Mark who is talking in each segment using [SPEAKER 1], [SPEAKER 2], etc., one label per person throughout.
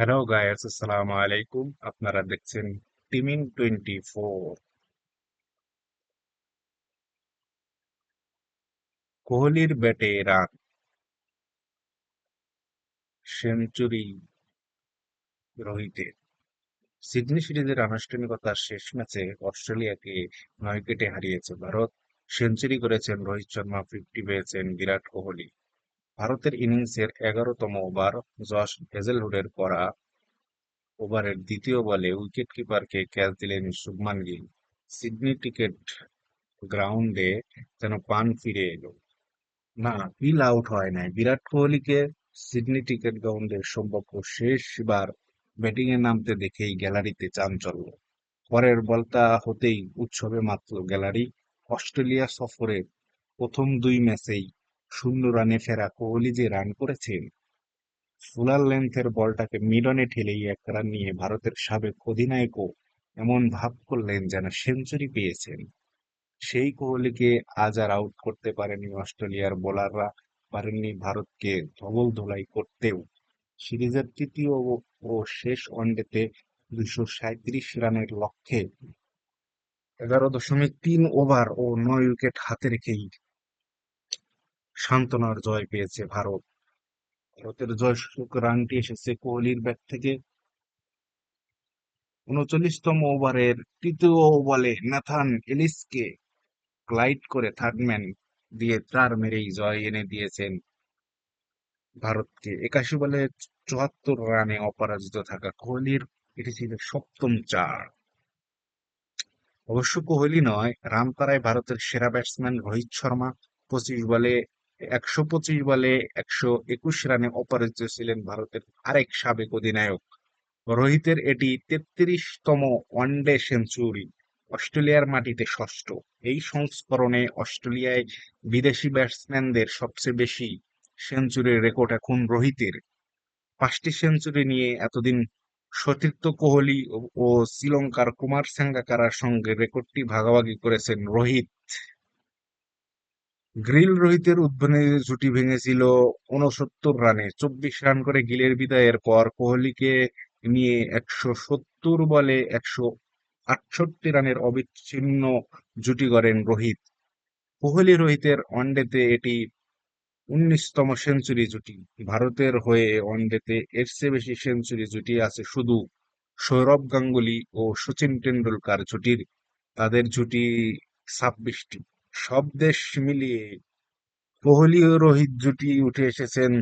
[SPEAKER 1] Hello guys আসসালামু আলাইকুম আপনারা দেখছেন টিমিং টোয়েন্টি ফোর কোহলির ব্যাটে রান সেঞ্চুরি রোহিতের সিডনি সিরিজের আনুষ্ঠানিকতার শেষ ম্যাচে অস্ট্রেলিয়াকে নয় উইকেটে হারিয়েছে ভারত সেঞ্চুরি করেছেন রোহিত শর্মা ফিফটি পেয়েছেন বিরাট কোহলি ভারতের ইনিংসের এগারোতম ওভার জশ হেজেলউডের করা ওভারের দ্বিতীয় বলে উইকেট কিপারকে ক্যাচ দিলেন শুভমান গিল। সিডনি টিকেট গ্রাউন্ডে যেন পান ফিরে এলো। না, ফিল আউট হয় নাই। বিরাট কোহলিকে সিডনি টিকেট গ্রাউন্ডের সম্ভাব্য শেষবার ব্যাটিং এ নামতে দেখেই গ্যালারিতে চাঞ্চল্য। পরের বলটা হতেই উৎসবে মাত্র গ্যালারি। অস্ট্রেলিয়া সফরের প্রথম দুই ম্যাচেই শূন্য রানে ফেরা কোহলি যে রান করেছেন ফুলার লেন্থের বলটাকে মিডনে ঠেলেই এক রান নিয়ে ভারতের সাবেক অধিনায়কও এমন ভাব করলেন যেন সেঞ্চুরি পেয়েছেন। সেই কোহলিকে আজ আর আউট করতে পারেনি অস্ট্রেলিয়ার বোলাররা, পারেননি ভারতকে ধবল ধোলাই করতেও। সিরিজের তৃতীয় ও- শেষ ওয়ানডেতে দুশো সাঁইত্রিশ রানের লক্ষ্যে এগারো দশমিক তিন ওভার ও নয় উইকেট হাতে রেখেই সান্ত্বনার জয় পেয়েছে ভারত। ভারতের জয়সূচক রানটি এসেছে কোহলির ব্যাট থেকে। উনচল্লিশতম ওভারের তৃতীয় বলে ন্যাথান এলিসকে গ্লাইড করে থার্ডম্যান দিয়ে চার মেরেই জয় এনে দিয়েছেন। ভারতকে একাশি বলে চুয়াত্তর রানে অপরাজিত থাকা কোহলির এটি ছিল সপ্তম চার। অবশ্য কোহলি নয় রান তারায় ভারতের সেরা ব্যাটসম্যান রোহিত শর্মা পঁচিশ বলে একশো পঁচিশ বলে একশো একুশ রানে অপরাজিত ছিলেন ভারতের আরেক সাবেক অধিনায়ক। রোহিতের এটি তেত্রিশতম ওয়ানডে সেঞ্চুরি, অস্ট্রেলিয়ার মাটিতে ষষ্ঠ। এই সংস্করণে অস্ট্রেলিয়ায় বিদেশি ব্যাটসম্যানদের সবচেয়ে বেশি সেঞ্চুরির রেকর্ড এখন রোহিতের। পাঁচটি সেঞ্চুরি নিয়ে এতদিন সতীর্থ কোহলি ও- শ্রীলঙ্কার কুমার সাঙ্গাকারার সঙ্গে রেকর্ডটি ভাগাভাগি করেছেন রোহিত। গ্রিল রোহিতের উদ্বোধনী জুটি ভেঙেছিল উনসত্তর রানে। চব্বিশ রান করে গিলের বিদায়ের পর কোহলিকে নিয়ে একশো সত্তর বলে একশো আটষট্টি রানের অবিচ্ছিন্ন জুটি গড়েন রোহিত। কোহলি রোহিতের ওয়ানডেতে এটি উনিশতম সেঞ্চুরি জুটি। ভারতের হয়ে ওয়ানডেতে এর চেয়ে বেশি সেঞ্চুরি জুটি আছে শুধু সৌরভ গাঙ্গুলি ও সচিন টেন্ডুলকার জুটির। তাদের জুটি ছাব্বিশটি। সব দেশ মিলিয়ে কোহলি ও রোহিত জুটি উঠে এসেছেন।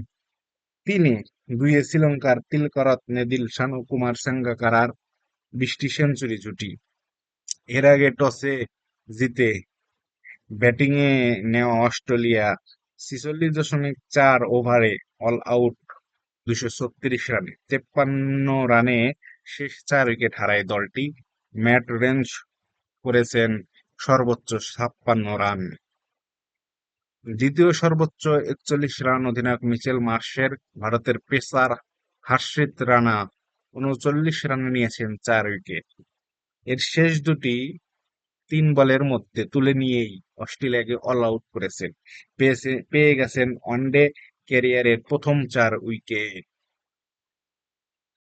[SPEAKER 1] তিনে দুইয়ে শ্রীলঙ্কার তিলকরত্নে দিলশান কুমার সাঙ্গাকারার বিশটি সেঞ্চুরি জুটি। এর আগে টসে জিতে ব্যাটিং এ নেওয়া অস্ট্রেলিয়া ছিচল্লিশ দশমিক চার ওভারে অল আউট দুশো ছত্রিশ রানে, তেপ্পান্ন রানে শেষ চার উইকেট হারায় দলটি। ম্যাট রেঞ্জ করেছেন সর্বোচ্চ ছাপ্পান্ন রান। দ্বিতীয় সর্বোচ্চ একচল্লিশ রান অধিনায়ক মিচেল মার্শের ভারতের পেসার হার্ষিত রানা উনচল্লিশ রানে নিয়েছেন চার উইকেট। এর শেষ দুটি তিন বলের মধ্যে তুলে নিয়েই অস্ট্রেলিয়াকে অল আউট করেছেন পেয়ে গেছেন ওয়ানডে ক্যারিয়ারের প্রথম চার উইকেট।